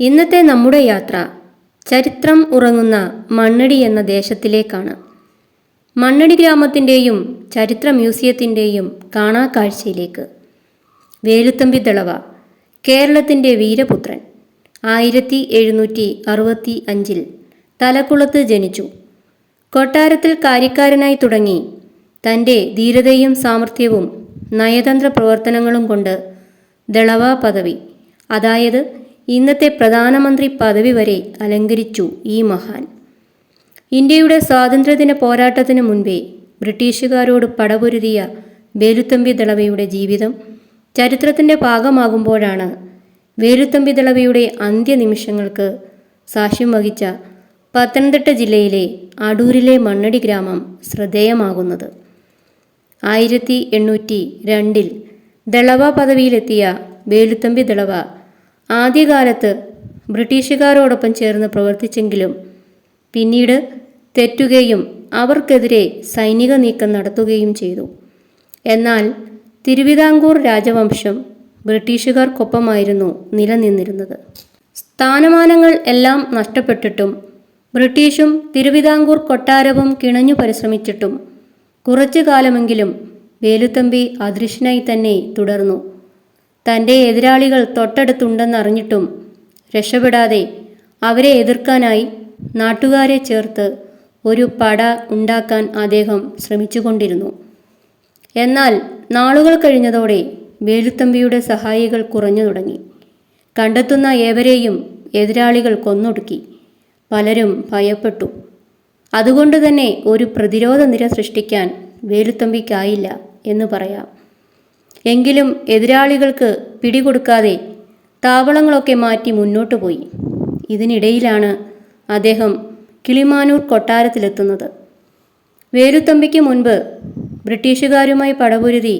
ഇന്നത്തെ നമ്മുടെ യാത്ര ചരിത്രം ഉറങ്ങുന്ന മണ്ണടി എന്ന ദേശത്തിലേക്കാണ്. മണ്ണടി ഗ്രാമത്തിന്റെയും ചരിത്ര മ്യൂസിയത്തിന്റെയും കാണാ കാഴ്ചയിലേക്ക് വേലുത്തമ്പി ദളവ കേരളത്തിന്റെ വീരപുത്രൻ ആയിരത്തി എഴുന്നൂറ്റി അറുപത്തി അഞ്ചിൽ തലക്കുളത്ത് ജനിച്ചു. കൊട്ടാരത്തിൽ കാര്യക്കാരനായി തുടങ്ങി തന്റെ ധീരതയും സാമർഥ്യവും നയതന്ത്ര പ്രവർത്തനങ്ങളും കൊണ്ട് ദളവ പദവി അതായത് ഇന്നത്തെ പ്രധാനമന്ത്രി പദവി വരെ അലങ്കരിച്ചു ഈ മഹാൻ. ഇന്ത്യയുടെ സ്വാതന്ത്ര്യദിന പോരാട്ടത്തിനു മുൻപേ ബ്രിട്ടീഷുകാരോട് പടപൊരുതിയ വേലുത്തമ്പി ദളവയുടെ ജീവിതം ചരിത്രത്തിന്റെ ഭാഗമാകുമ്പോഴാണ് വേലുത്തമ്പി ദളവയുടെ അന്ത്യനിമിഷങ്ങൾക്ക് സാക്ഷ്യം വഹിച്ച പത്തനംതിട്ട ജില്ലയിലെ അടൂരിലെ മണ്ണടി ഗ്രാമം ശ്രദ്ധേയമാകുന്നത്. ആയിരത്തി എണ്ണൂറ്റി രണ്ടിൽ ദളവ പദവിയിലെത്തിയ വേലുത്തമ്പി ദളവ ആദ്യകാലത്ത് ബ്രിട്ടീഷുകാരോടൊപ്പം ചേർന്ന് പ്രവർത്തിച്ചെങ്കിലും പിന്നീട് തെറ്റുകയും അവർക്കെതിരെ സൈനിക നീക്കം നടത്തുകയും ചെയ്തു. എന്നാൽ തിരുവിതാംകൂർ രാജവംശം ബ്രിട്ടീഷുകാർക്കൊപ്പമായിരുന്നു നിലനിന്നിരുന്നത്. സ്ഥാനമാനങ്ങൾ എല്ലാം നഷ്ടപ്പെട്ടിട്ടും ബ്രിട്ടീഷും തിരുവിതാംകൂർ കൊട്ടാരവും കിണഞ്ഞു പരിശ്രമിച്ചിട്ടും കുറച്ചു കാലമെങ്കിലും വേലുത്തമ്പി അദൃശ്യനായി തന്നെ തുടർന്നു. തന്റെ എതിരാളികൾ തൊട്ടടുത്തുണ്ടെന്നറിഞ്ഞിട്ടും രക്ഷപ്പെടാതെ അവരെ എതിർക്കാനായി നാട്ടുകാരെ ചേർത്ത് ഒരു പട ഉണ്ടാക്കാൻ അദ്ദേഹം ശ്രമിച്ചുകൊണ്ടിരുന്നു. എന്നാൽ നാളുകൾ കഴിഞ്ഞതോടെ വേലുത്തമ്പിയുടെ സഹായികൾ കുറഞ്ഞു തുടങ്ങി. കണ്ടെത്തുന്ന ഏവരെയും എതിരാളികൾ കൊന്നൊടുക്കി. പലരും ഭയപ്പെട്ടു. അതുകൊണ്ട് തന്നെ ഒരു പ്രതിരോധ നിര സൃഷ്ടിക്കാൻ വേലുത്തമ്പിക്കായില്ല എന്ന് പറയാം. എങ്കിലും എതിരാളികൾക്ക് പിടികൊടുക്കാതെ താവളങ്ങളൊക്കെ മാറ്റി മുന്നോട്ടു പോയി. ഇതിനിടയിലാണ് അദ്ദേഹം കിളിമാനൂർ കൊട്ടാരത്തിലെത്തുന്നത്. വേലുത്തമ്പിക്ക് മുൻപ് ബ്രിട്ടീഷുകാരുമായി പടപുരുതി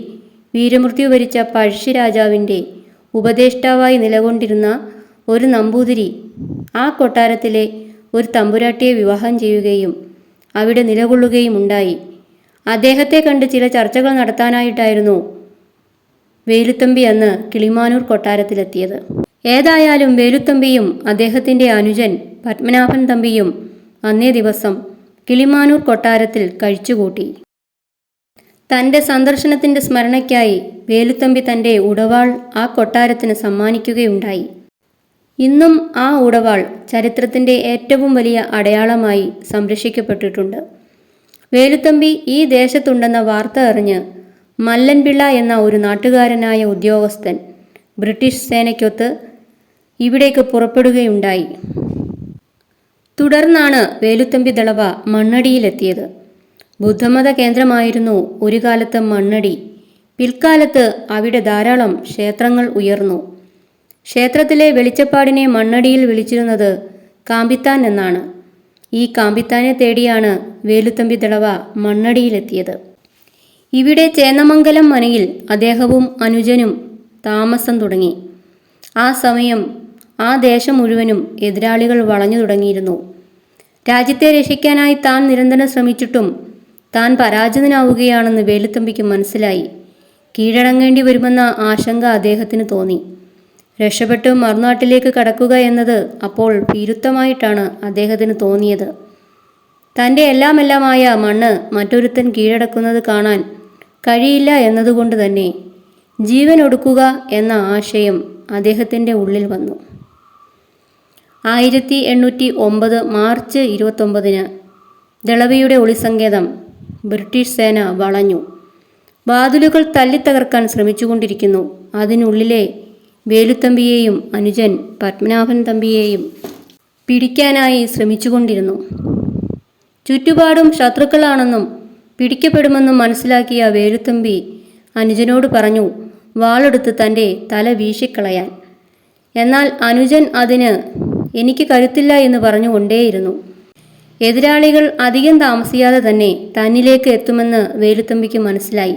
വീരമൃത്യു വരിച്ച പഴശ്ശി രാജാവിന്റെ ഉപദേഷ്ടാവായി നിലകൊണ്ടിരുന്ന ഒരു നമ്പൂതിരി ആ കൊട്ടാരത്തിലെ ഒരു തമ്പുരാട്ടിയെ വിവാഹം ചെയ്യുകയും അവിടെ നിലകൊള്ളുകയും ഉണ്ടായി അദ്ദേഹത്തെ കണ്ട് ചില ചർച്ചകൾ നടത്താനായിട്ടായിരുന്നു വേലുത്തമ്പി അന്ന് കിളിമാനൂർ കൊട്ടാരത്തിലെത്തിയത്. ഏതായാലും വേലുത്തമ്പിയും അദ്ദേഹത്തിന്റെ അനുജൻ പത്മനാഭൻ തമ്പിയും അന്നേ ദിവസം കിളിമാനൂർ കൊട്ടാരത്തിൽ കഴിച്ചുകൂട്ടി. തന്റെ സന്ദർശനത്തിന്റെ സ്മരണയ്ക്കായി വേലുത്തമ്പി തന്റെ ഉടവാൾ ആ കൊട്ടാരത്തിന് സമ്മാനിക്കുകയുണ്ടായി. ഇന്നും ആ ഉടവാൾ ചരിത്രത്തിന്റെ ഏറ്റവും വലിയ അടയാളമായി സംരക്ഷിക്കപ്പെട്ടിട്ടുണ്ട്. വേലുത്തമ്പി ഈ ദേശത്തുണ്ടെന്ന വാർത്ത അറിഞ്ഞ് മല്ലൻപിള്ള എന്ന ഒരു നാട്ടുകാരനായ ഉദ്യോഗസ്ഥൻ ബ്രിട്ടീഷ് സേനയ്ക്കൊത്ത് ഇവിടേക്ക് പുറപ്പെടുകയുണ്ടായി. തുടർന്നാണ് വേലുത്തമ്പി ദളവ മണ്ണടിയിലെത്തിയത്. ബുദ്ധമത കേന്ദ്രമായിരുന്നു ഒരു കാലത്ത് മണ്ണടി. പിൽക്കാലത്ത് അവിടെ ധാരാളം ക്ഷേത്രങ്ങൾ ഉയർന്നു. ക്ഷേത്രത്തിലെ വെളിച്ചപ്പാടിനെ മണ്ണടിയിൽ വിളിച്ചിരുന്നത് കാമ്പിത്താൻ എന്നാണ്. ഈ കാമ്പിത്താനെ തേടിയാണ് വേലുത്തമ്പി ദളവ മണ്ണടിയിലെത്തിയത്. ഇവിടെ ചേന്നമംഗലം മനയിൽ അദ്ദേഹവും അനുജനും താമസം തുടങ്ങി. ആ സമയം ആ ദേശം മുഴുവനും എതിരാളികൾ വളഞ്ഞു തുടങ്ങിയിരുന്നു. രാജ്യത്തെ രക്ഷിക്കാനായി താൻ നിരന്തരം ശ്രമിച്ചിട്ടും താൻ പരാജിതനാവുകയാണെന്ന് വേലുത്തമ്പിക്ക് മനസ്സിലായി. കീഴടങ്ങേണ്ടി വരുമെന്ന ആശങ്ക അദ്ദേഹത്തിന് തോന്നി. രക്ഷപ്പെട്ട് മറുനാട്ടിലേക്ക് കടക്കുക എന്നത് അപ്പോൾ ഭീരുത്വമായിട്ടാണ് അദ്ദേഹത്തിന് തോന്നിയത്. തന്റെ എല്ലാമെല്ലാമായ മണ്ണ് മറ്റൊരുത്തൻ കീഴടക്കുന്നത് കാണാൻ കഴിയില്ല എന്നതുകൊണ്ട് തന്നെ ജീവൻ ഒടുക്കുക എന്ന ആശയം അദ്ദേഹത്തിന്റെ ഉള്ളിൽ വന്നു. ആയിരത്തി എണ്ണൂറ്റി ഒമ്പത് മാർച്ച് ഇരുപത്തൊമ്പതിന് ദളവിയുടെ ഒളിസങ്കേതം ബ്രിട്ടീഷ് സേന വളഞ്ഞു. വാതിലുകൾ തല്ലിത്തകർക്കാൻ ശ്രമിച്ചുകൊണ്ടിരിക്കുന്നു. അതിനുള്ളിലെ വേലുത്തമ്പിയെയും അനുജൻ പത്മനാഭൻ തമ്പിയെയും പിടിക്കാനായി ശ്രമിച്ചുകൊണ്ടിരുന്നു. ചുറ്റുപാടും ശത്രുക്കളാണെന്നും പിടിക്കപ്പെടുമെന്നും മനസ്സിലാക്കിയ വേലുത്തമ്പി അനുജനോട് പറഞ്ഞു വാളെടുത്ത് തന്റെ തല വീശിക്കളയാൻ. എന്നാൽ അനുജൻ അതിന് എനിക്ക് കരുത്തില്ല എന്ന് പറഞ്ഞുകൊണ്ടേയിരുന്നു. എതിരാളികൾ അധികം താമസിയാതെ തന്നെ തന്നിലേക്ക് എത്തുമെന്ന് വേലുത്തമ്പിക്ക് മനസ്സിലായി.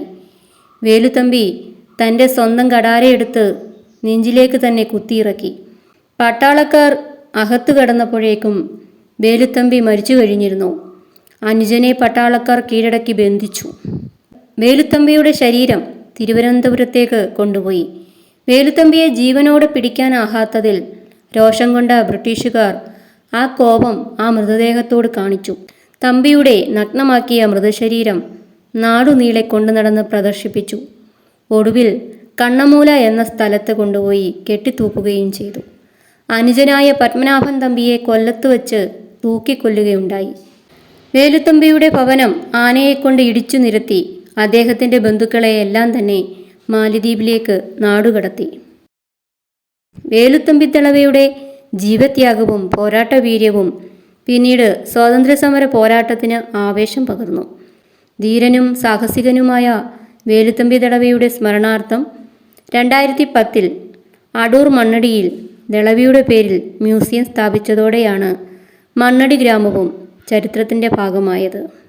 വേലുത്തമ്പി തന്റെ സ്വന്തം കടാരയെടുത്ത് നെഞ്ചിലേക്ക് തന്നെ കുത്തിയിറക്കി. പട്ടാളക്കാർ അകത്തു കടന്നപ്പോഴേക്കും വേലുത്തമ്പി മരിച്ചു കഴിഞ്ഞിരുന്നു. അനുജനെ പട്ടാളക്കാർ കീഴടക്കി ബന്ധിച്ചു. വേലുത്തമ്പിയുടെ ശരീരം തിരുവനന്തപുരത്തേക്ക് കൊണ്ടുപോയി. വേലുത്തമ്പിയെ ജീവനോടെ പിടിക്കാനാകാത്തതിൽ രോഷം കൊണ്ട ബ്രിട്ടീഷുകാർ ആ കോപം ആ മൃതദേഹത്തോട് കാണിച്ചു. തമ്പിയുടെ നഗ്നമാക്കിയ മൃതശരീരം നാടുനീളെ കൊണ്ടു നടന്ന് പ്രദർശിപ്പിച്ചു. ഒടുവിൽ കണ്ണമൂല എന്ന സ്ഥലത്ത് കൊണ്ടുപോയി കെട്ടിത്തൂക്കുകയും ചെയ്തു. അനുജനായ പത്മനാഭൻ തമ്പിയെ കൊല്ലത്ത് വച്ച് തൂക്കിക്കൊല്ലുകയുണ്ടായി. വേലുത്തമ്പിയുടെ ഭവനം ആനയെക്കൊണ്ട് ഇടിച്ചു നിരത്തി. അദ്ദേഹത്തിന്റെ ബന്ധുക്കളെയെല്ലാം തന്നെ മാലിദ്വീപിലേക്ക് നാടുകടത്തി. വേലുത്തമ്പി തളവയുടെ ജീവത്യാഗവും പോരാട്ട വീര്യവും പിന്നീട് സ്വാതന്ത്ര്യസമര പോരാട്ടത്തിന് ആവേശം പകർന്നു. ധീരനും സാഹസികനുമായ വേലുത്തമ്പി തളവയുടെ സ്മരണാർത്ഥം രണ്ടായിരത്തി പത്തിൽ അടൂർ മണ്ണടിയിൽ ദളവിയുടെ പേരിൽ മ്യൂസിയം സ്ഥാപിച്ചതോടെയാണ് മണ്ണടി ഗ്രാമവും ചരിത്രത്തിന്റെ ഭാഗമായത്.